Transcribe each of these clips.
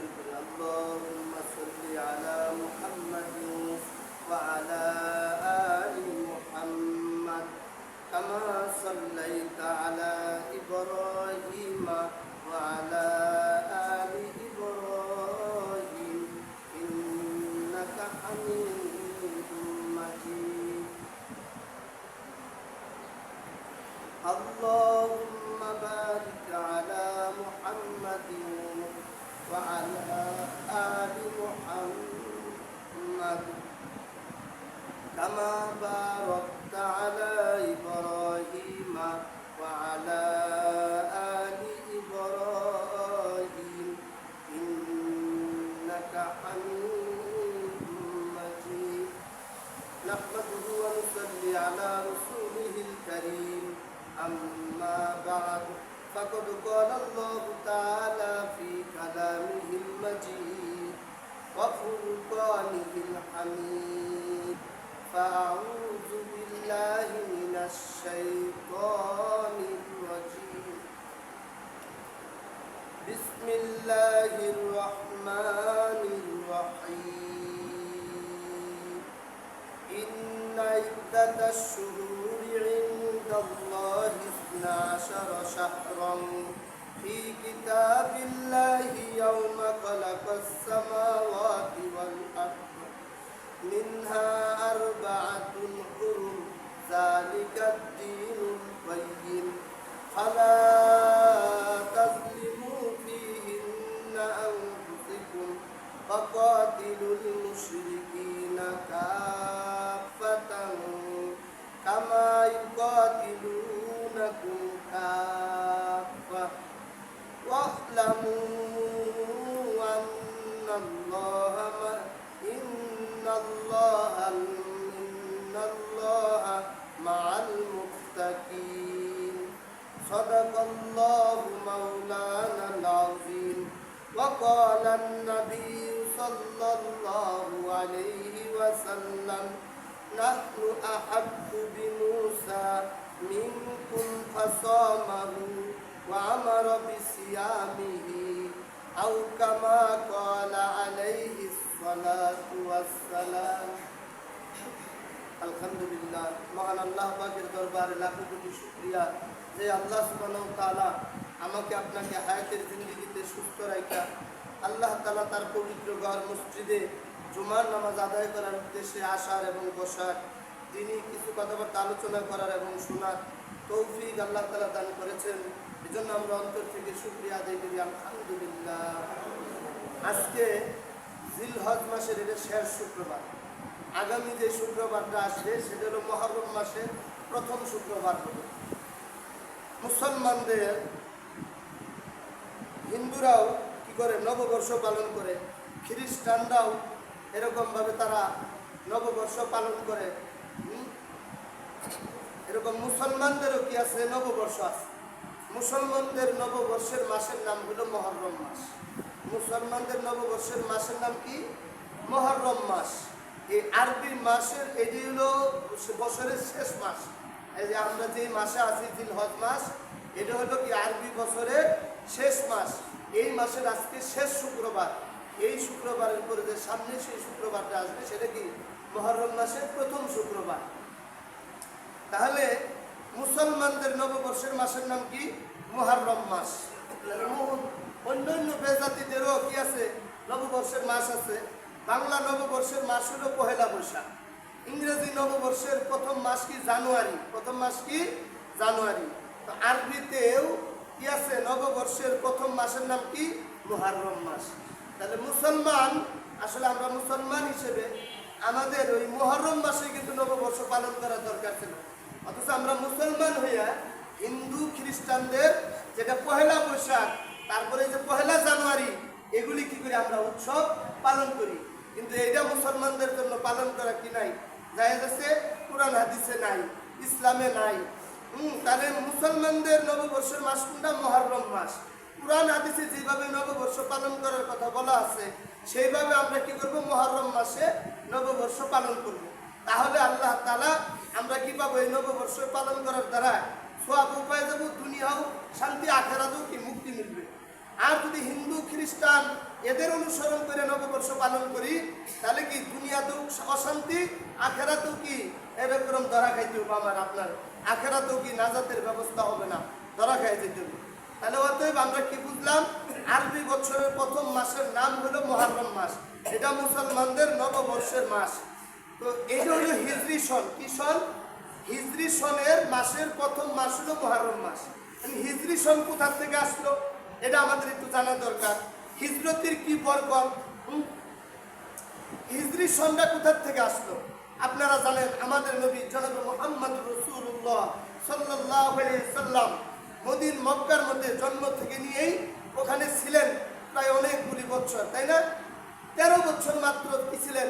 শুরু করি بسم الله الرحمن الرحيم. إن عدة الشهور عند الله اثنا عشر شهرا. في كتاب الله يوم خلق السماوات والأرض منها أربعة حرم ذلك الدين القيم. فلا فقاتلوا المشركين كافة كما يقاتلونكم كافة. واعلموا أن الله إن الله إن الله مع المتقين. صدق الله مولانا العظيم. وقال النبي sallallahu alayhi wa sallam nahnu ahabbu bi Musa minkum fasamahu wa amara bi siyamihi aw kama qala alayhi salatu wassalam আলহামদুলিল্লাহ মহান আল্লাহ পাকের দরবারে লাখো কোটি শুক্রিয়া যে আল্লাহ সুবাহ তালা আমাকে আপনাকে হায়াতের জিন্দিগিতে সুস্থ রাখা আল্লাহ তালা তার পবিত্র ঘর মসজিদে জুমার নামাজ আদায় করার উদ্দেশ্যে আসার এবং বসার। তিনি কিছু কথাবার্তা আলোচনা করার এবং শোনার তৌফিক আল্লাহ তালা দান করেছেন। এজন্য আমরা অন্তর থেকে শুক্রিয়া আদায় করি, আলহামদুলিল্লাহ। আজকে জিলহজ মাসের এটা শেষ শুক্রবার। আগামী যে শুক্রবারটা আসবে, সেটা হলো মহরম মাসের প্রথম শুক্রবার হবে। মুসলমানদের, হিন্দুরাও করে, নববর্ষ পালন করে। খ্রিস্টানরাও এরকমভাবে তারা নববর্ষ পালন করে। এরকম মুসলমানদেরও কি আছে? নববর্ষ আছে। মুসলমানদের নববর্ষের মাসের নাম হলো মহরম মাস। মুসলমানদের নববর্ষের মাসের নাম কি? মহরম মাস। এই আরবি মাসের এটি হলো বছরের শেষ মাস। এই যে আমরা যে মাসে আছি দিন হজ মাস, এটা হলো কি আরবি বছরের শেষ মাস। এই মাসের আজকে শেষ শুক্রবার, এই শুক্রবারের পরে যে সামনে সেই শুক্রবারটা আসবে, সেটা কি মহরম মাসের প্রথম শুক্রবার? তাহলে মুসলমানদের নববর্ষের মাসের নাম কি? মুহাররম মাস। অন্যান্য বেজাতিদেরও কি আছে? নববর্ষের মাস আছে। বাংলা নববর্ষের মাস হলো পহেলা বৈশাখ। ইংরেজি নববর্ষের প্রথম মাস কি জানুয়ারি? প্রথম মাস কি জানুয়ারি। তো আরবিতেও কি আছে? নববর্ষের প্রথম মাসের নাম কি? মুহাররম মাস। তাহলে মুসলমান, আসলে আমরা মুসলমান হিসেবে আমাদের ওই মুহররম মাসে কিন্তু নববর্ষ পালন করা দরকার ছিল। অথচ আমরা মুসলমান হইয়া হিন্দু খ্রিস্টানদের যেটা পহেলা বৈশাখ, তারপরে যে পহেলা জানুয়ারি, এগুলি কি করে আমরা উৎসব পালন করি? কিন্তু এইটা মুসলমানদের জন্য পালন করা কি নাই? জায়েজ আছে, কোরআন, হাদিসে নাই, ইসলামে নাই। তাহলে মুসলমানদের নববর্ষের মাস কোনটা? মহরম মাস। কোরআন, হাদিসে যেভাবে নববর্ষ পালন করার কথা বলা আছে, সেইভাবে আমরা কি করব? মহরম মাসে নববর্ষ পালন করব। তাহলে আল্লাহ তালা আমরা কি পাবো? এই নববর্ষ পালন করার দ্বারা সোয়াব উপায় যাব, দুনিয়াও শান্তি, আখেরাতেও কি মুক্তি মিলবে? আর যদি হিন্দু, খ্রিস্টান এদের অনুসরণ করে নববর্ষ পালন করি, তাহলে কি দুনিয়াতেও অশান্তি? আখেরাতেও কি এরকম ধরা খাইতে হবে আমার, আপনার? আখেরাতেও কি নাজাতের ব্যবস্থা হবে না, ধরা খাই যেতে হবে তাহলে অতএব আমরা কি বুঝলাম? আরবি বছরের প্রথম মাসের নাম হলো মহারম মাস, এটা মুসলমানদের নববর্ষের মাস। তো এইটা হলো হিজরি সন, কি সন? হিজরি সনের মাসের প্রথম মাস হলো মহারম মাস। মানে হিজরি সন কোথা থেকে আসলো? এটা আমাদের একটু জানা দরকার। হিজরতের কি বরকত? হিজরি সনটা কোথা থেকে আসলো? আপনারা জানেন, আমাদের নবী জনাব মোহাম্মদ রসুল্লাহ সাল্লাহ সাল্লাম মদিন মক্কার মধ্যে জন্ম থেকে নিয়েই ওখানে ছিলেন প্রায় অনেকগুলি বছর, তাই না? তেরো বছর মাত্র কি ছিলেন?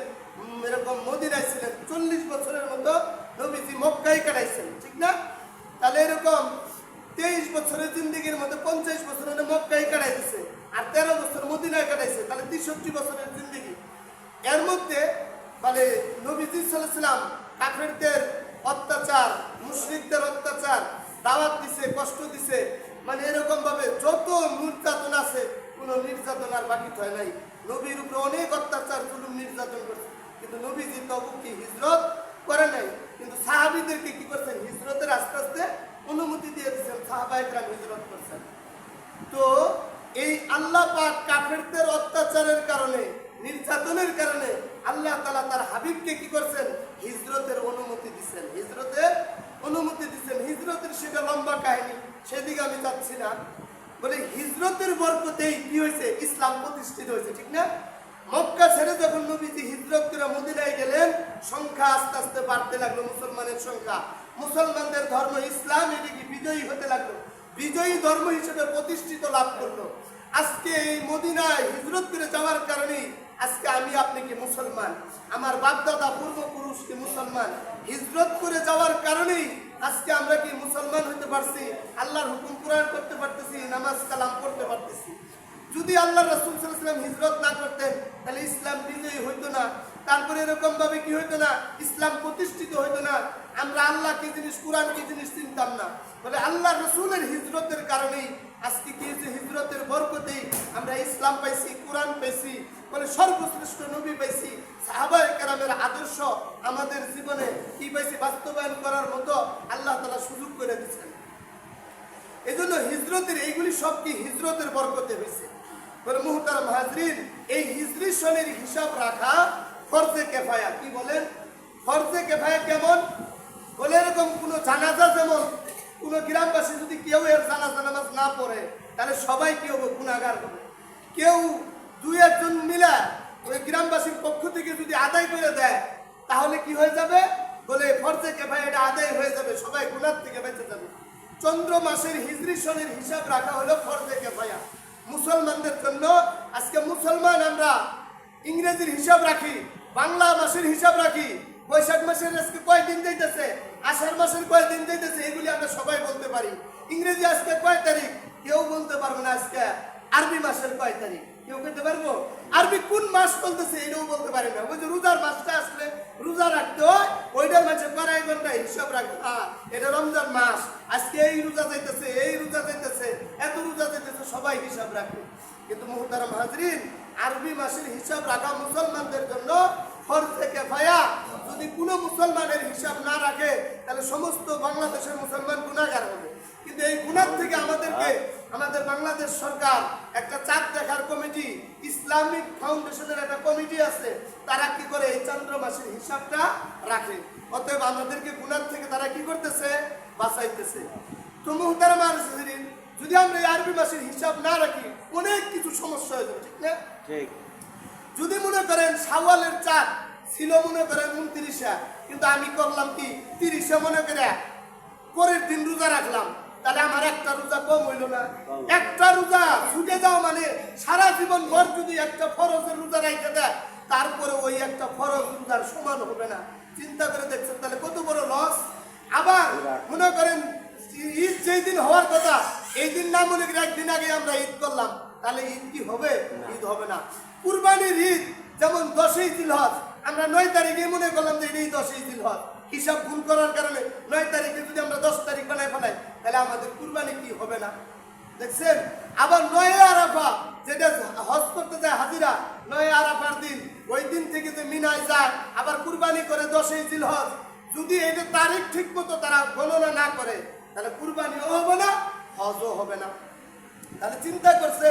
এরকম মদিনায় ছিলেন। চল্লিশ বছরের মতো নবীজি মক্কায় কাটাইছেন, ঠিক না? তাহলে এরকম তেইশ বছরের জিন্দিগির মধ্যে পঞ্চাশ বছরের মক্কায় দিছে। আর তেরো বছর মদিনায় কাটাইছে, তাহলে তেষট্টি বছরের জিন্দিগি। এর মধ্যে মানে নবীজি সাল্লাম কাফেরদের অত্যাচার, মুশরিকদের অত্যাচার, দাওয়াত দিছে, কষ্ট দিছে। মানে এরকম ভাবে যত নির্যাতন আছে, কোনো নির্যাতন আর বাকি হয় নাই। নবীর উপরে অনেক অত্যাচার, জুলুম, নির্যাতন করছে। কিন্তু নবীজি তবু কি হিজরত করে নাই। কিন্তু সাহাবিদেরকে কি করছেন? হিজরতের আস্তে আস্তে অনুমতি দিয়ে দিচ্ছেন সাহাবাহিকরা হিজরত করছেন। তো এই আল্লাহ পাক কাফেরদের অত্যাচারের কারণে, নির্যাতনের কারণে আল্লাহ তালা তার হাবিবকে কি করছেন? হিজরতের অনুমতি দিচ্ছেন হিজরতের অনুমতি দিচ্ছেন হিজরতের সেটা লম্বা কাহিনী, সেদিকে আমি যাচ্ছি না। বলে হিজরতের বরকতেই কি হয়েছে? ইসলাম প্রতিষ্ঠিত হয়েছে, ঠিক না? মক্কা ছেড়ে যখন নবীজি হিজরত করে মদিনায় গেলেন, সংখ্যা আস্তে আস্তে বাড়তে লাগল, মুসলমানের সংখ্যা। মুসলমানদের ধর্ম ইসলাম, এদিকে বিজয়ী হতে লাগল। বিজয়ী ধর্ম হিসেবে প্রতিষ্ঠিত লাভ করল। আজকে এই মদিনায় হিজরত করে যাওয়ার কারণেই আজকে আমি আপনি কি মুসলমান। আমার বাপদাদা পূর্বপুরুষ কি মুসলমান? হিজরত করে যাওয়ার কারণেই আজকে আমরা কি মুসলমান হতে পারছি? আল্লাহর হুকুম কোরআন করতে পারতেছি, নামাজ কালাম করতে পারতেছি। যদি আল্লাহ রসুল সাল্লাম হিজরত না করতেন, তাহলে ইসলাম বিজয়ী হইতো না। তারপরে এরকম ভাবে কি হইতো না? ইসলাম প্রতিষ্ঠিত হইতো না। আমরা আল্লাহ কি জিনিস, কোরআন কি জিনিস চিনতাম না। বলে আল্লাহ রসুলের হিজরতের কারণেই আজকে কি হয়েছে হিজরতের বরকতেই আমরা ইসলাম পাইছি, কোরআন পাইছি, বলে সর্বশ্রেষ্ঠ নবী পাইছি, সাহাবায়ে কেরামের আদর্শ আমাদের জীবনে কি পাইছি বাস্তবায়ন করার মতো আল্লাহ তালা সুযোগ করে দিচ্ছেন এই জন্য হিজরতের এইগুলি সব কি হিজরতের বরকতে হয়েছে বলে মুহতারাম হাজরিন, এই হিজরি সনের হিসাব রাখা ফরজে কেফায়া। কি বলেন? ফরজে কেফায়া কেমন? বলে এরকম কোনো জানাজা যেমন কোন গ্রামবাসী যদি কেউ এর জানাজা নামাজ না পড়ে, তাহলে সবাই কি হবে? গুণাগার হবে। কেউ দুই একজন মিলে ওই গ্রামবাসীর পক্ষ থেকে যদি আদায় করে দেয়, তাহলে কি হয়ে যাবে? বলে ফরজে কেফায়া এটা আদায় হয়ে যাবে, সবাই গুণার থেকে বেঁচে যাবে। চন্দ্র মাসের হিজরি সনের হিসাব রাখা হলো ফরজে ভাইয়া। মুসলমানদের জন্য আজকে মুসলমান আমরা ইংরেজির হিসাব রাখি, বাংলা মাসের হিসাব রাখি বৈশাখ মাসের আজকে কয় দিন যাইতেছে? আষাঢ় মাসের কয় দিন যাইতেছে? এগুলি আমরা সবাই বলতে পারি। ইংরেজি আজকে কয় তারিখ? কেউ বলতে পারবে না আজকে। আরবি মাসের কয় তারিখ? কেউ বলতে পারব? আরবি কোন মাস চলতেছে এটাও বলতে পারি না। ওই যে রোজার মাসটা আসলে রোজা রাখতে হয়, ওইটার মাসে কড়াই ঘণ্টা হিসাব রাখতে হয়। এটা রমজান মাস। আজকে এই রোজা যাইতেছে, এই রোজা যাইতেছে, এত রোজা যাইতেছে, সবাই হিসাব রাখে। কিন্তু মুহতারাম হাজরিন, আরবি মাসের হিসাব রাখা মুসলমানদের জন্য ফরজে কেফায়া যদি কোনো মুসলমানের হিসাব না রাখে, তাহলে সমস্ত বাংলাদেশের মুসলমান গুণাগার হবে। কিন্তু এই গুণার থেকে আমাদেরকে, আমাদের বাংলাদেশ সরকার একটা চাঁদ দেখার কমিটি, ইসলামিক ফাউন্ডেশনের একটা কমিটি আছে, তারা কি করে এই চন্দ্র মাসের হিসাবটা রাখে? অতএব আমাদেরকে গুণার থেকে তারা কি করতেছে? বাঁচাইতেছে। তো মুহতারাম হাজরিন যদি আমরা এই আরবি মাসের হিসাব না রাখি, অনেক কিছু সমস্যা হয়ে যাবে, ঠিক না? ঠিক। যদি মনে করেন সাওয়ালের চাঁদ ছিল মনে করেন উনত্রিশে কিন্তু আমি করলাম কি? তিরিশে মনে করে পরের দিন রোজা রাখলাম। তাহলে আমার একটা রোজা কম হইল না। একটা রোজা ছুটে যাও মানে সারা জীবন ভর যদি একটা ফরজের রোজা রাখতে দেয় তারপরে ওই একটা ফরজ রোজার সমান হবে না। চিন্তা করে দেখছেন তাহলে কত বড় লস আবার মনে করেন ঈদ যেই দিন হওয়ার কথা এই দিন না মনে করি একদিন আগে আমরা ঈদ করলাম। তাহলে ঈদ কি হবে? ঈদ হবে না। কুরবানির ঈদ যেমন দশই দিল হজ আমরা নয় তারিখে মনে করলাম যে এটাই দশই দিল হজ হিসাব ভুল করার কারণে নয় তারিখে যদি আমরা দশ তারিখ বানায় ফেলাই, তাহলে আমাদের কুরবানি কি হবে না? দেখছেন? আবার নয় আরাফা, যেটা হজ করতে যায় হাজিরা, নয় আরাফার দিন, ওই দিন থেকে যে মিনায় যায়, আবার কুরবানি করে দশই দিল হজ যদি এটা তারিখ ঠিক মতো তারা গণনা না করে, তাহলে কুরবানিও হবে না, হজও হবে না। তাহলে চিন্তা করছে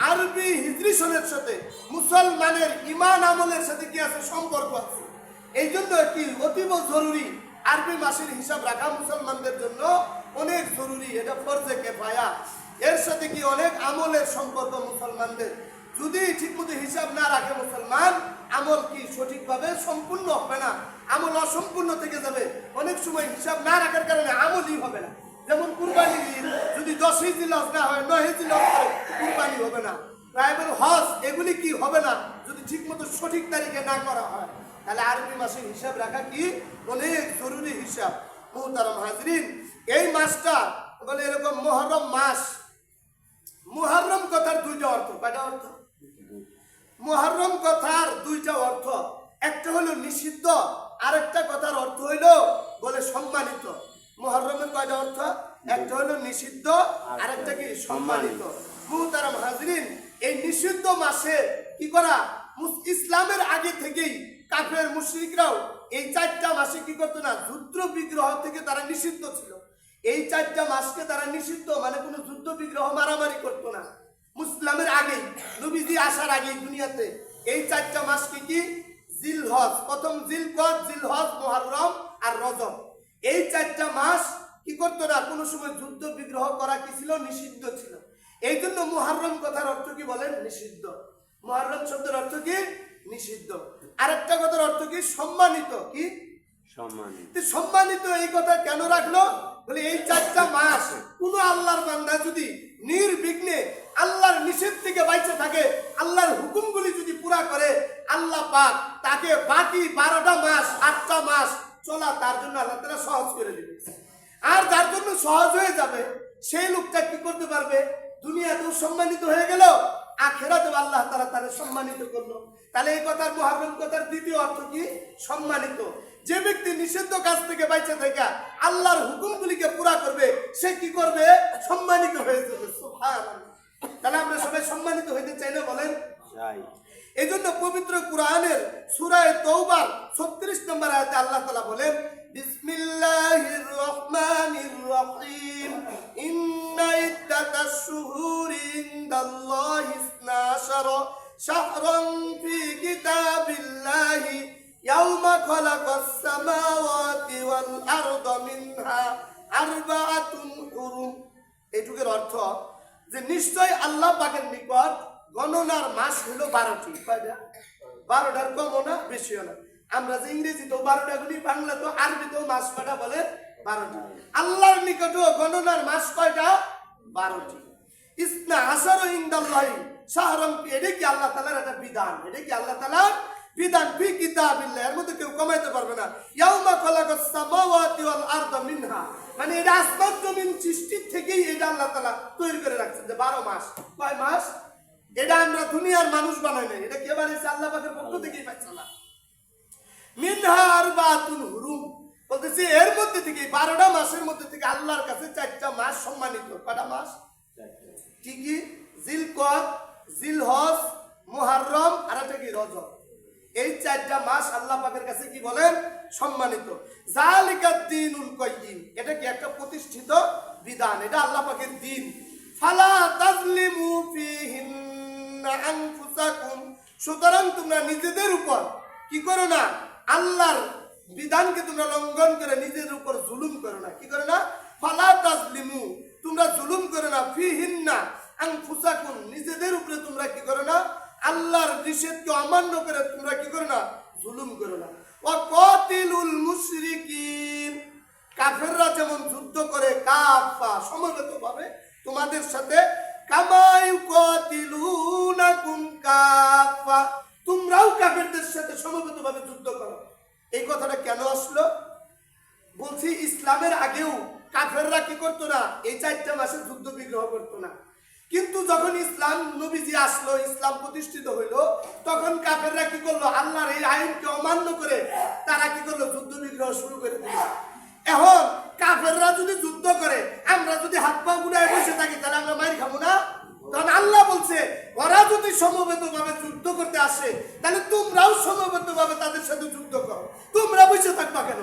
আরবি হিজরি সনের সাথে মুসলমানের ইমান আমলের সাথে কি আছে সম্পর্ক আছে? এই জন্য কি অতীব জরুরি আরবি মাসের হিসাব রাখা মুসলমানদের জন্য অনেক জরুরি, এটা ফরজে কেফায়া। এর সাথে কি অনেক আমলের সম্পর্ক মুসলমানদের? যদি ঠিকমতো হিসাব না রাখে মুসলমান, আমল কি সঠিকভাবে সম্পূর্ণ হবে না? আমল অসম্পূর্ণ থেকে যাবে। অনেক সময় হিসাব না রাখার কারণে আমলই হবে না। যেমন কুরবানি ঈদ, যদি দশই জিলস না হয়, নয় জিলস হয়, কুরবানি হবে না। প্রাইভেট হজ, এগুলি কি হবে না? যদি ঠিকমতো সঠিক তারিখে না করা হয়, তাহলে আরবি মাসের হিসাব রাখা কি? অনেক জরুরি হিসাব। মুহতারাম হাজরিন, এই মাসটা বলে এরকম মহরম মাস। মুহররম কথার দুইটা অর্থ, কয়টা অর্থ? মুহররম কথার দুইটা অর্থ। একটা হলো নিষিদ্ধ, আরেকটা কথার অর্থ হইল বলে সম্মানিত। মুহররমের কয়টা অর্থ? একটা হলো নিষিদ্ধ আরেকটা কি সম্মানিত। মুহতারাম হাজরিন এই নিষিদ্ধ মাসে কি করা? ইসলামের আগে থেকেই কাফের মুশরিকরাও এই চারটা মাসে কি করতো না? যুদ্ধ বিগ্রহ থেকে তারা নিষিদ্ধ ছিল। এই চারটা মাসকে তারা নিষিদ্ধ মানে কোনো যুদ্ধ বিগ্রহ মারামারি করতো না। মুসলামের আগেই নবীজি আসার আগেই দুনিয়াতে এই চারটা মাসকে কি? জিল হজ প্রথম জিল কদ জিল হজ মুহররম আর রজব। এই চারটা মাস কি করতো না? কোনো সময় যুদ্ধ বিগ্রহ করা কি ছিল? নিষিদ্ধ ছিল। এই জন্য মুহররম কথার অর্থ কি বলেন? নিষিদ্ধ। মুহররম শব্দের অর্থ কি? নিষিদ্ধ। আরেকটা কথার অর্থ কি? সম্মানিত। কি? সম্মানিত। সম্মানিত এই কথা কেন রাখল? বলে এই চারটা মাস কোন আল্লাহর বান্দা যদি নির্বিঘ্নে আল্লাহর নিষেধ থেকে বাইচে থাকে আল্লাহর হুকুমগুলি যদি পুরা করে আল্লাহ পাক তাকে বাকি বারোটা মাস আটটা মাস চলা, তার জন্য আল্লাহ তারা সহজ করে দিবে। আর যার জন্য সহজ হয়ে যাবে, সেই লোকটা কি করতে পারবে? দুনিয়াতেও সম্মানিত হয়ে গেল, আখেরাতেও আল্লাহ তারা তারা সম্মানিত করল। তাহলে এই কথার মহাগম কথার দ্বিতীয় অর্থ কি? সম্মানিত। যে ব্যক্তি নিষিদ্ধ কাজ থেকে বাইচে থেকে আল্লাহর হুকুমগুলিকে পুরা করবে, সে কি করবে? সম্মানিত হয়ে যাবে। তাহলে আমরা সবাই সম্মানিত হইতে চাইলে বলেন? এই জন্য পবিত্র কোরআনের সুরায় তৌবার ছত্রিশ নম্বর আয়াতে আল্লাহ তালা বলেন, বিসমিল্লাহির রহমানির রহিম। ইন্না ইদ্দাতাশ শুহুরি ইনদাল্লাহি ইসনা শাহরান ফি কিতাবিল্লাহি। ইয়াউমা খালাকাস সামাওয়াতি ওয়াল আরদা মিনহা আরবাআতুন হুরুম। এইটুকের অর্থ যে নিশ্চয় আল্লাহ পাকের নিকট গণনার মাস হলো বারোটি? বারোটার কমও না বেশিও না। আমরা যে ইংরেজিতেও বারোটা গুলি বাংলা তো আরবিতেও মাস কয়টা বলে? বারোটা। আল্লাহর নিকটও গণনার মাস কয়টা? বারোটি। ইসনা আসার ইন্দাল্লাহি শাহরম এটা কি আল্লাহ তালার একটা বিধান? এটা কি আল্লাহ তালার বিধান? ফি কিতাবিল্লাহ, এর মধ্যে কেউ কমাইতে পারবে না। ইয়াউমা খালাকাস সামাওয়াতি ওয়াল আরদা মিনহা। মানে এটা আসমান জমিন সৃষ্টির থেকেই এটা আল্লাহ তাআলা তৈরি করে রাখছেন যে 12 মাস। কয় মাস? এটা আমরা দুনিয়ার মানুষ বানাই নাই। এটা কে বানাইছে আল্লাহ পাকের পক্ষ থেকেই পাইছে না। মিনহা আরবাতুন হুরুম। বলতেছে এর মধ্যে থেকে 12টা মাসের মধ্যে থেকে আল্লাহর কাছে চারটা মাস সম্মানিত। কয়টা মাস? কি কি? জিলকদ জিলহজ মুহাররম আর একটা কি? রজব। এই চারটা মাস আল্লাহ পাকের কাছে কি বলেন? সম্মানিত। জালিকাদ দিনুল কাইয়িম এটা কি একটা প্রতিষ্ঠিত বিধান? এটা আল্লাহ পাকের দিন। ফালা তাজলিমু ফিহিন্না আনফুসাকুম, সুতরাং তোমরা নিজেদের উপর কি করো না? আল্লাহর বিধানকে তোমরা লঙ্ঘন করে নিজের উপর জুলুম করো না। কি করো না? ফালা তাজলিমু, তোমরা জুলুম করো না। ফিহিন্না আনফুসাকুম, নিজেদের উপরে তোমরা কি করো না? আল্লাহর নিষেধকে অমান্য করে তোমরা কি করো না? জুলুম করো না। ও কতিলুল মুশরিকিন, কাফেররা যেমন যুদ্ধ করে কাফা সমবেত ভাবে তোমাদের সাথে কামাই এই চারটা মাসে যুদ্ধ বিগ্রহ করতো না। কিন্তু যখন ইসলাম নবীজি আসলো, ইসলাম প্রতিষ্ঠিত হইল, তখন কাফেররা কি করল? আল্লাহর এই আইনকে অমান্য করে তারা কি করল? যুদ্ধ বিগ্রহ শুরু করে দিল। এখন কাফেররা যদি যুদ্ধ করে, আমরা যদি হাত পা গুড়ায় বসে থাকি, তাহলে আমরা মাইর খাব না? কারণ আল্লাহ বলছে, ওরা যদি সমবেত ভাবে যুদ্ধ করতে আসে, তাহলে তোমরাও সমবেত ভাবে তাদের সাথে যুদ্ধ করো। তোমরা বসে থাকবা কেন?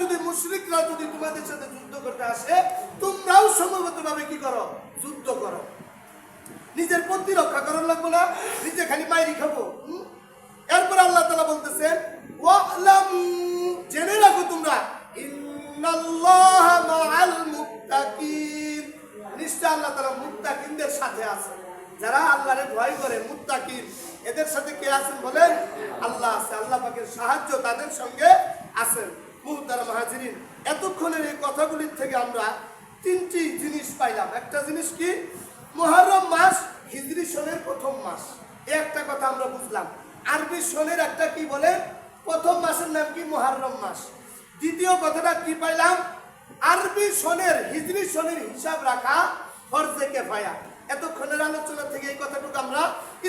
যদি, মুশরিকরা যদি তোমাদের সাথে যুদ্ধ করতে আসে, তোমরাও সমবেত ভাবে কি করো? যুদ্ধ করো। নিজের প্রতিরক্ষা করার লাগবো না, নিজে খালি মাইরি খাব এরপর আল্লাহ তালা বলতেছেন ওয়ালামু, জেনে রাখো তোমরা, ইন্নাল্লাহা মাআল মুত্তাকিন। নিশ্চয় আল্লাহ তাআলা মুত্তাকিনদের সাথে আছেন যারা আল্লাহরে ভয় করে, মুত্তাকিন, এদের সাথে কে আছেন বলেন? আল্লাহ আছে। আল্লাহ পাকের সাহায্য তাদের সঙ্গে মাহাজিরিন এতক্ষণের এই কথাগুলির থেকে আমরা তিনটি জিনিস পাইলাম। একটা জিনিস কি? মহরম মাস, হিজরি সনের প্রথম মাস। এ একটা কথা আমরা বুঝলাম। আরবি সনের একটা কি বলে? প্রথম মাসের নাম কি? মহরম মাস। দ্বিতীয় কথাটা কি পাইলাম? আরবি সনের, হিজরি সনের হিসাব রাখা ফরজে কেফায়া। এতক্ষণের আলোচনা থেকে এই কথাটুকু আমরা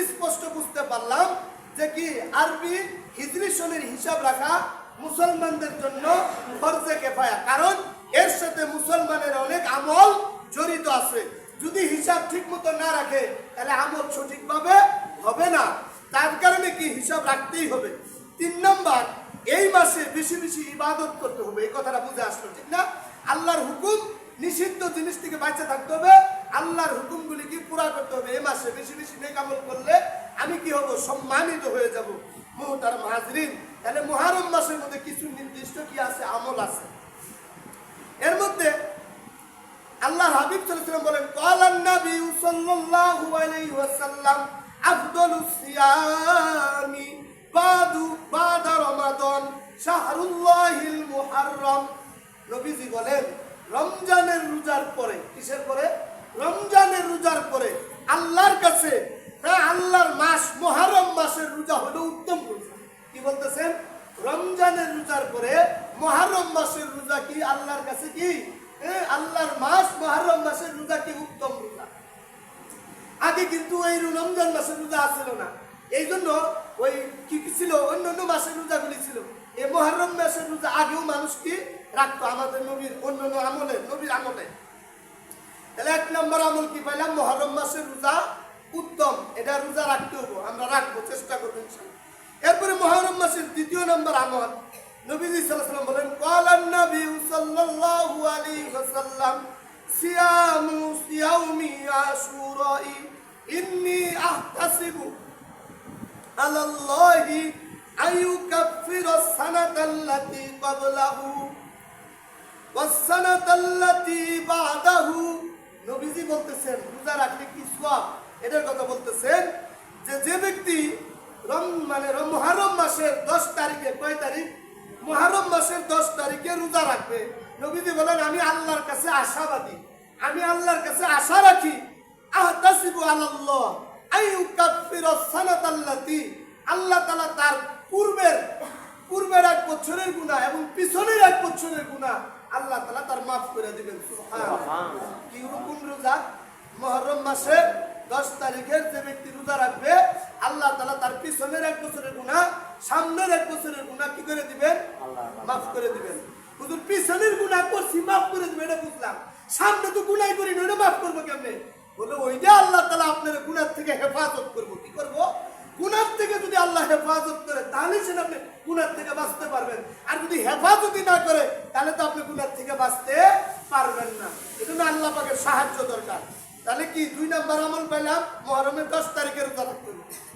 স্পষ্ট বুঝতে পারলাম যে কি? আরবি, হিজরি সনের হিসাব রাখা মুসলমানদের জন্য ফরজে কেফায়া। কারণ এর সাথে মুসলমানের অনেক আমল জড়িত আছে। যদি হিসাব ঠিক মতো না রাখে, তাহলে আমল সঠিকভাবে হবে না। তার কারণে কি হিসাব রাখতেই হবে? তিন নম্বর, এই মাসে বেশি বেশি ইবাদত করতে হবে। এই কথাটা বুঝে আসলো, ঠিক না? আল্লাহর হুকুম, নিষিদ্ধ জিনিস থেকে বাঁচা থাকতে হবে। আল্লাহর হুকুমগুলি কি পুরা করতে হবে। এই মাসে বেশি বেশি নেক আমল করলে আমি কি হব? সম্মানিত হয়ে যাব। মুহতার মাহাজরিন তাহলে মহারম মাসের মধ্যে কিছু নির্দিষ্ট কি আছে? আমল আছে। এর মধ্যে আল্লাহ হাবিব সাল্লাল্লাহু বলেন ক্বালান নবী সাল্লাল্লাহু আলাইহি ওয়াসাল্লাম সিয়ামি বাদু, বাদা রমাদান শাহরুল্লাহিল মুহাররম। নবীজি বলেন, রমজানের রোজার পরে। কিসের পরে? রমজানের রোজার পরে। আল্লাহর কাছে হ্যাঁ আল্লাহর মাস, মুহররম মাসের রোজা হলো উত্তম রোজা। কি বলতেছেন? রমজানের রোজার পরে মহারম মাসের রোজা কি আল্লাহর কাছে কি? আল্লাহর মাস মহারম মাসের রোজা কি উত্তম রোজা? আগে কিন্তু এই রমজান মাসের রোজা আসছিল না। এই জন্য ওই কি ছিল? অন্য অন্য মাসের রোজাগুলি ছিল। এই মহারম মাসের রোজা আগেও মানুষ কি রাখতো? আমাদের নবীর অন্য অন্য আমলে, নবীর আমলে। তাহলে এক নম্বর আমল কি পাইলাম? মহরম মাসের রোজা উত্তম। এটা রোজা রাখতে হব আমরা রাখব, চেষ্টা করব ইনশাআল্লাহ। এরপরে মহরম মাসের দ্বিতীয় নম্বর আমল। নবীজি আলাইহি বলেন ক্বালান নবী সাল্লাল্লাহু আলাইহি ওয়াসাল্লাম, সিয়ামু সিয়াউমি আশুরাই, ইন্নী আহতাসিবু আলাল্লাহি আইয়ুকাফিরা সানাতাল্লাতী ক্বাবলাহু ওয়াসসানাতাল্লাতী বাদাহু। নবীজি বলতেছেন, রোজা রাখলে কি সওয়াব? এটার কথা বলতেছেন যে যে ব্যক্তি রম মানে রম- মুহররম মাসের 10 তারিখে কয় তারিখ? মুহররম মাসের 10 তারিখে রোজা রাখবে। নবীজি বলেন আমি আল্লাহর কাছে আশাবাদী। আমি আল্লাহর কাছে আশা রাখি। আহতাসিবু আলাল্লাহ আইয়ুকাফিরা সানাতাল্লাতী। আল্লাহ তাআলা তার পূর্বের পূর্বের এক বছরের গুণা এবং পিছনের এক বছরের গুণা আল্লাহ তালা তার মাফ করে দিবেন। সুবহানাল্লাহ। কি রকম রোজা? মহরম মাসের দশ তারিখের যে ব্যক্তি রোজা রাখবে আল্লাহ তালা তার পিছনের এক বছরের গুণা সামনের এক বছরের গুণা কি করে দিবেন? মাফ করে দিবেন। হুজুর পিছনের গুণা করছি মাফ করে দিবেন এটা বুঝলাম। সামনে তো গুণাই করি না, মাফ করব কেমনে? বলে ওইটা আল্লাহ তালা আপনার গুণার থেকে হেফাজত করব। কি করব? গুনার থেকে যদি আল্লাহ হেফাজত করে তাহলে সেটা আপনি গুনার থেকে বাঁচতে পারবেন। আর যদি হেফাজতই না করে তাহলে তো আপনি গুনার থেকে বাঁচতে পারবেন না। এজন্য আল্লাহ পাকের সাহায্য দরকার। তাহলে কি দুই নাম্বার আমল পেলাম মহরমের দশ তারিখের রোজা রাখতে।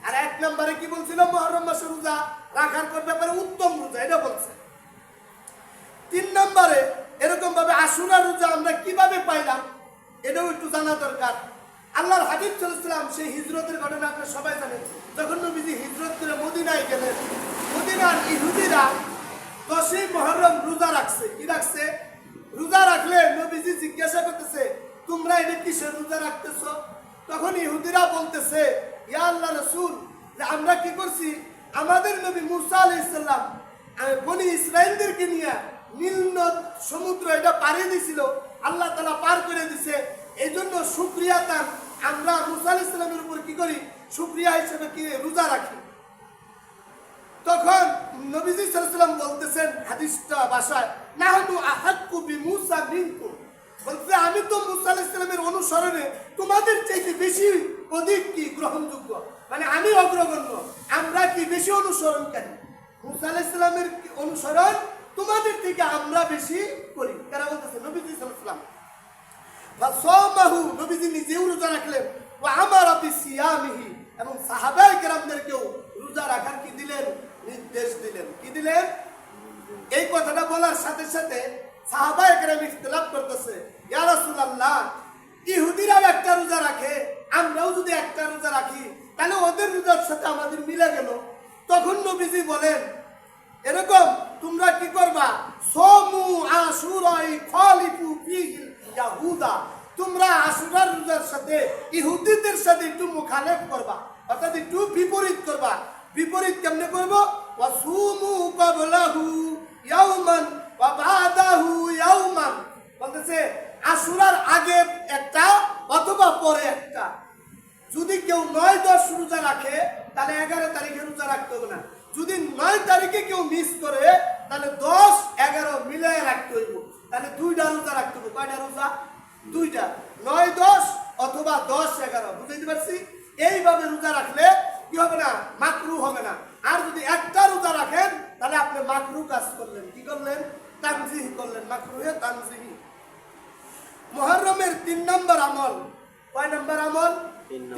আর এক নাম্বারে কি বলছিল মহরম মাসের রোজা রাখার পর ব্যাপারে উত্তম রোজা, এটা বলছে। তিন নম্বরে এরকম ভাবে আশুরা রোজা আমরা কীভাবে পাইলাম, এটাও একটু জানা দরকার। আল্লাহর হাবিব চলেছিলাম সেই হিজরতের ঘটনা আপনারা সবাই জানেন। যখন নবীজি হিজরত করে মদিনায় গেলেন, মদিনার ইহুদিরা দশই মহরম রোজা রাখছে। কি রাখছে? রোজা রাখলে নবীজি জিজ্ঞাসা করতেছে তোমরা এটা কিসের রোজা রাখতেছো? তখন ইহুদিরা বলতেছে, ইয়া আল্লাহ রসুল যে আমরা কি করছি? আমাদের নবী মুসা আলাইসাল্লাম বনি ইসরায়েলদেরকে নিয়ে নীল সমুদ্র এটা পাড়ি দিছিল। আল্লাহ তালা পার করে দিছে। এই জন্য সুক্রিয়া তার আমরা মুসা আলাইহিস সালামের উপর কি করি? সুক্রিয়া হিসেবে কি রোজা রাখি? তখন নবীজি সাল্লাম বলতেছেন, হাদিসটা ভাষায় নাহনু আহাক্কু বিমুসা মিনকুম। বলতে আমি তো মুসা আলাইহিস সালামের অনুসরণে তোমাদের চাইতে বেশি অধিক কি গ্রহণযোগ্য? মানে আমি অগ্রগণ্য, আমরা কি বেশি অনুসরণকারী? মুসা আলাইহিস সালামের কি অনুসরণ তোমাদের থেকে আমরা বেশি করি। কারা বলতেছে? নবীজি সাল্লাম। ফাসামাহু, নবীজি নিজেও রোজা রাখলেন। ও আমার বিসিয়ামিহি, এবং সাহাবায়ে কেরামদেরকেও রোজা রাখার কি দিলেন? নির্দেশ দিলেন। কি দিলেন? এই কথাটা বলার সাথে সাথে সাহাবায়ে কেরাম ইখতিলাফ করতেছে। ইয়া রাসূলুল্লাহ, ইহুদিরাও একটা রোজা রাখে, আমরাও যদি একটা রোজা রাখি, তাহলে ওদের রোজার সাথে আমাদের মিলে গেল। তখন বলেন, এরকম তোমরা কি করবা? সমু আশুরাই খলিফু ফিহিল ইয়াহুদা। তোমরা আশুরার রোজার সাথে, ইহুদিদের সাথে একটু মুখালেফ করবা, অর্থাৎ একটু বিপরীত করবা। বিপরীত কেমনে করব? ওয়াসুমু বাদাহু ইয়াওমান বলতেছে, আশুরার আগে একটা অথবা পরে একটা। যদি কেউ নয় দশ রোজা রাখে, তাহলে এগারো তারিখে রোজা রাখতে হবে না। যদি নয় তারিখে কেউ মিস করে, তাহলে দশ এগারো মিলাই রাখতে হইব। তাহলে দুইটা রোজা রাখতে হবে। কয়টা রোজা? দুইটা। নয় দশ অথবা দশ এগারো। বুঝতে পারছি? এইভাবে রোজা রাখলে কি হবে না? মাকরু হবে না। আর যদি একটা রোজা রাখেন, তাহলে আপনি মাকরু কাজ করলেন। কি করলেন? তানজিহি করলেন মাকরুহে তানজিহি। মহরমের তিন নম্বর আমল। কয় নম্বর আমল?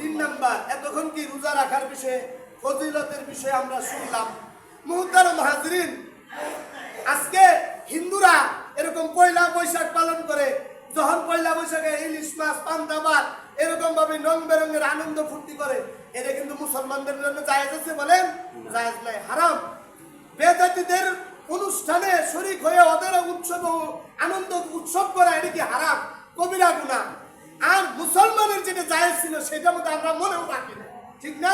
তিন নম্বর। এতক্ষণ কি রোজা রাখার বিষয়ে ফজিলতের বিষয়ে আমরা শুনলাম। মুহতার মাহাজরিন আজকে হিন্দুরা এরকম পয়লা বৈশাখ পালন করে যখন পয়লা বৈশাখে ইলিশ মাছ পান্তা ভাত এরকম ভাবে রং বেরঙের আনন্দ ফুর্তি করে এটা কিন্তু মুসলমানদের জন্য জায়েজ আছে বলেন? জায়েজ নাই হারাম। বেদাতিদের অনুষ্ঠানে শরিক হয়ে ওদের উৎসব আনন্দ উৎসব করা এটা কি হারাম, কবিরা গুণা। আর মুসলমানের যেটা জায়েজ ছিল সেটা মধ্যে আমরা মনেও রাখি না। ঠিক না?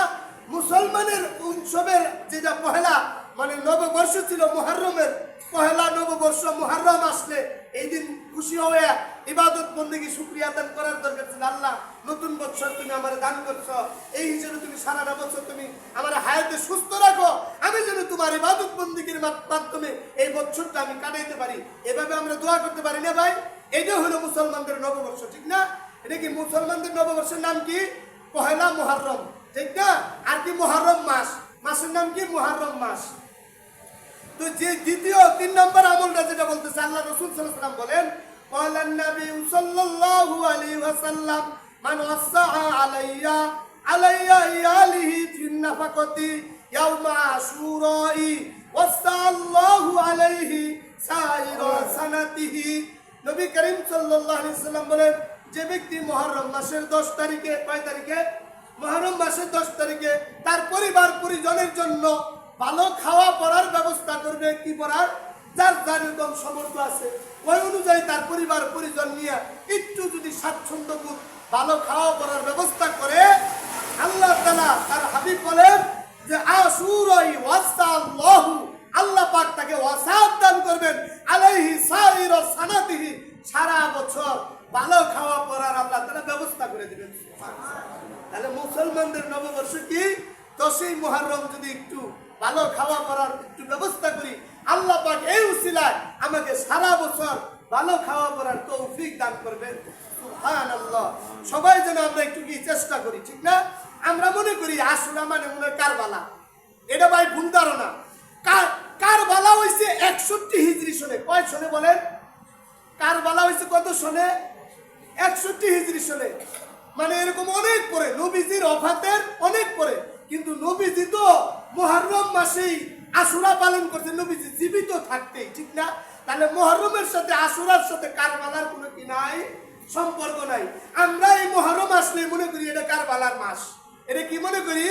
মুসলমানের উৎসবের যেটা পহেলা মানে নববর্ষ ছিল মুহররমের, পহেলা নববর্ষ মুহররম আসলে এই দিন খুশি হয়ে ইবাদত বন্দেগী শুক্রিয়া আদান করার দরকার ছিল আল্লাহ, নতুন বছর তুমি আমার দান করছ। এই হিসেবে তুমি সারাটা বছর তুমি আমার হায়াতে সুস্থ রাখো। আমি যেন তোমার ইবাদত বন্দিগির মাধ্যমে এই বছরটা আমি কাটাইতে পারি। এভাবে আমরা দোয়া করতে পারি না ভাই? এটা হলো মুসলমানদের নববর্ষ, ঠিক না? এটা কি মুসলমানদের নববর্ষের নাম কি? পহেলা মুহররম, ঠিক না? আর কি মুহররম মাস? মাসের নাম কি? মুহররম মাস। তো যে দ্বিতীয় তিন নম্বর আমলটা যেটা বলতেছে আল্লাহ রসুল সাল্লাম বলেন নবী করিম সাল্লাম বলেন, যে ব্যক্তি মহরম মাসের দশ তারিখে, কয় তারিখে? মহরম মাসের দশ তারিখে তার পরিবার পরিজনের জন্য ভালো খাওয়া পড়ার ব্যবস্থা করবে, কি পড়ার? যার যার এরকম সমর্থ আছে, ওই অনুযায়ী তার পরিবার, পরিজন নিয়ে একটু যদি স্বাচ্ছন্দ্য বোধ, ভালো খাওয়া পড়ার ব্যবস্থা করে, আল্লাহ তালা তার হাবিব বলেন যে আসুরই ওয়াসাল্লাহু আল্লাহ পাক তাকে ওয়াসাদ দান করবেন। আলাইহি সাইর সানাতিহি, সারা বছর ভালো খাওয়া পড়ার আল্লাহ তালা ব্যবস্থা করে দিবেন। তাহলে মুসলমানদের নববর্ষ কি? দশই মুহররম যদি একটু ভালো খাওয়া পড়ার একটু ব্যবস্থা করি। আল্লাহ পাক এই উসিলায় আমাকে সারা বছর ভালো খাওয়া পড়ার তৌফিক দান করবেন। সুবহানাল্লাহ। সবাই যেন আমরা একটু কি চেষ্টা করি, ঠিক না? আমরা মনে করি আশুরা মানে মনে হয় কারবালা। এটা ভাই ভুল ধারণা। কার কারবালা হইছে একষট্টি হিজরি সনে কয় সনে বলেন? কারবালা হয়েছে কত সনে একষট্টি হিজরি সনে মানে এরকম অনেক পরে, নবীজির অফাতের অনেক পরে। কিন্তু নবীজি তো মুহররম মাসেই আশুরা পালন করছে, নবীজি জীবিত থাকতেই, ঠিক না? তাহলে মুহররমের সাথে আশুরার সাথে কারবালার কোনো কি নাই? সম্পর্ক নাই। আমরা এই মুহররম আসলে মনে করি এটা কারবালার মাস। এটা কি মনে করি?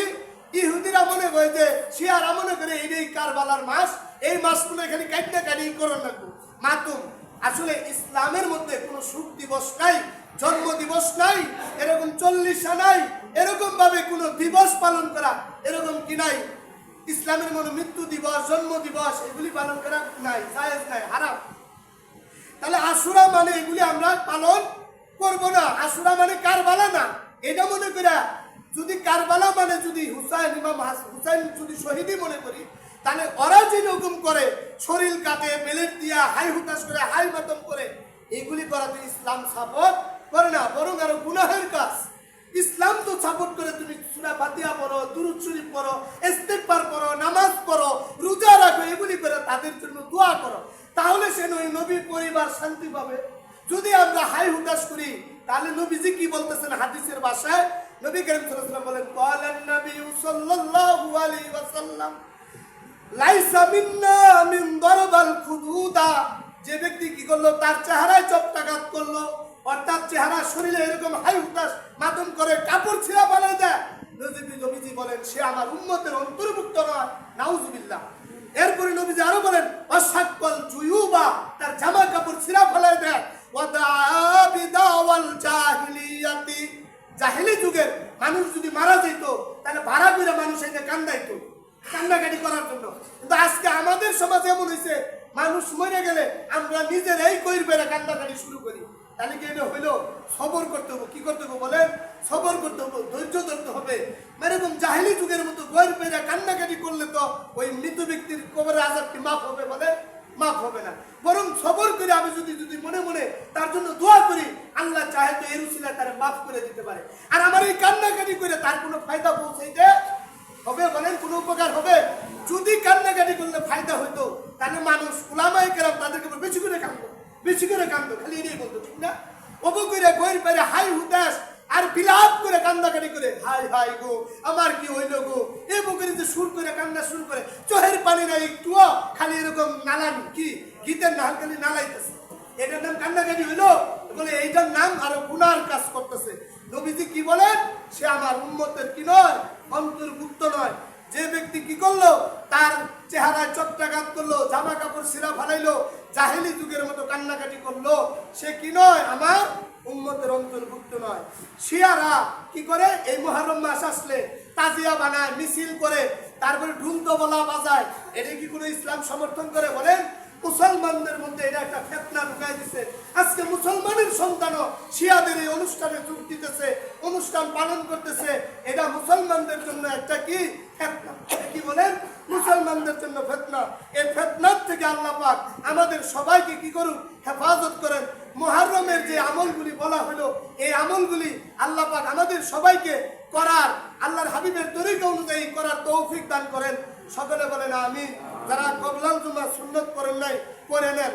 ইহুদিরা মনে করে যে, শিয়ারা মনে করে এই কারবালার মাস। এই মাসগুলো এখানে কাটতে কাটি করো লাগবো মাতুম, আসলে ইসলামের মধ্যে কোনো সুখ দিবস নাই, জন্ম দিবস নাই, এরকম চল্লিশা নাই। এরকম ভাবে কোনো দিবস পালন করা এরকম কি নাই? ইসলামের মনে মৃত্যু দিবস, জন্ম দিবস, এগুলি পালন করা নাই, জায়েজ নাই, হারাম। তাহলে আশুরা মানে এগুলি আমরা পালন করব না। আশুরা মানে কারবালা না। এটা মনে করে যদি কারবালা মানে যদি হুসাইন, ইমাম হাস- হুসাইন যদি শহীদই মনে করি, তাহলে ওরা যে রকম করে, শরীর কাটে বেলেট দিয়া, হাই হুতাশ করে, হাই মাতম করে, এগুলি করাতে ইসলাম সাপোর্ট করে না, বরং আরও গুনাহের কাজ। ইসলাম তো সাপোর্ট করে তুমি সুরা ফাতিহা পড়ো, দুরুদ শরীফ পড়ো, ইস্তেগফার পড়ো, নামাজ পড়ো, রোজা রাখো, এগুলি করে তাদের জন্য দোয়া করো। তাহলে সে নই নবী পরিবার শান্তি পাবে। যদি আমরা হাই হুতাশ করি, তাহলে নবীজি কি বলতেছেন হাদিসের ভাষায়? নবী করিম সাল্লাল্লাহু বলেন, ক্বালান নবী সাল্লাল্লাহু আলাইহি ওয়াসাল্লাম, লাইসা মিন্না মিন দরবাল খুদুদা। যে ব্যক্তি কি করল? তার চেহারায় চপটাঘাত করল। অর্থাৎ চেহারা শরীরে এরকম হাই হুতাশ মাতম করে কাপড় ছিঁড়া বানায় দেয়। নবীজি নবীজি বলেন, সে আমার উম্মতের অন্তর্ভুক্ত নয়। নাউজুবিল্লাহ। এরপরে নবীজি আরও বলেন, অসাক্কল জুয়ুবা, তার জামা কাপড় ছিঁড়া ফেলায় দেয়। জাহিলি যুগের মানুষ যদি মারা যেত, তাহলে ভাড়া করে মানুষ এনে কান্দাইতো, কান্নাকাটি করার জন্য। কিন্তু আজকে আমাদের সমাজ এমন হয়েছে মানুষ মরে গেলে আমরা নিজেরাই কইর বেড়ে কান্নাকাটি শুরু করি। তাহলে কি এটা হইল? সবর করতে হবে। কি করতে হবে বলেন? সবর করতে হবে, ধৈর্য ধরতে হবে। মানে এরকম জাহিলি যুগের মতো গইর বেড়ে কান্নাকাটি করলে তো ওই মৃত ব্যক্তির কবরের আজাবটি মাফ হবে বলে? মাফ হবে না। বরং সবর করে আমি যদি যদি মনে মনে তার জন্য দোয়া করি, আল্লাহ চাহে তো এর উসিলা তারা মাফ করে দিতে পারে। আর আমার এই কান্নাকাটি করে তার কোনো ফায়দা পৌঁছাইতে হবে বলেন? কোনো উপকার হবে? যদি কান্নাকাটি করলে ফায়দা হতো তাহলে মানুষ উলামাই কেরাম তাদেরকে বেশি করে কান্দো বেশি করে কান্দো, খালি এটাই বলতো, ঠিক না? অবু করে গইর পেরে হাই হুদাস, আর বিলাপ করে কান্দাকাটি করে, হাই হাই গো, আমার কি হইল গো? এই বুকের যে সুর করে কান্না শুরু করে চোহের পানি না একটুও, খালি এরকম নালান কি, গীতের নাল খালি নালাইতেছে। এটার নাম কান্নাকাটি হইল? বলে, এইটার নাম আরও গুনার কাজ করতেছে। নবীজি কি বলেন? সে আমার উন্মতের কি নয়, অন্তর্ভুক্ত নয়। যে ব্যক্তি কি করল? তার চেহারায় চট্টাঘাত করল, জামা কাপড় সিরা ফালাইলো, জাহিলি যুগের মতো কান্নাকাটি করল, সে কি নয়? আমার উম্মতের অন্তর্ভুক্ত নয়। শিয়ারা কি করে? এই মহারম মাস আসলে তাজিয়া বানায়, মিছিল করে, তারপরে ঢুল বলা বাজায়। এটা কি কোনো ইসলাম সমর্থন করে বলেন? মুসলমানদের মধ্যে এটা একটা ফেতনা ঢুকাই দিছে। আজকে মুসলমানের সন্তানও শিয়াদের এই অনুষ্ঠানে যোগ দিতেছে, অনুষ্ঠান পালন করতেছে। এটা মুসলমানদের জন্য একটা কি? ফেতনা। কি বলেন? মুসলমানদের জন্য ফেতনা। এই ফেতনার থেকে আল্লাহ পাক আমাদের সবাইকে কি করুন? হেফাজত করেন। মুহাররমের যে আমলগুলি বলা হলো, এই আমলগুলি আল্লাহ পাক আমাদের সবাইকে করার, আল্লাহর হাবিবের তরিকা অনুযায়ী করার তৌফিক দান করেন। সকলে বলেন আমি যারা কবলাল জুমা সুন্নত করেন নাই করে নেন।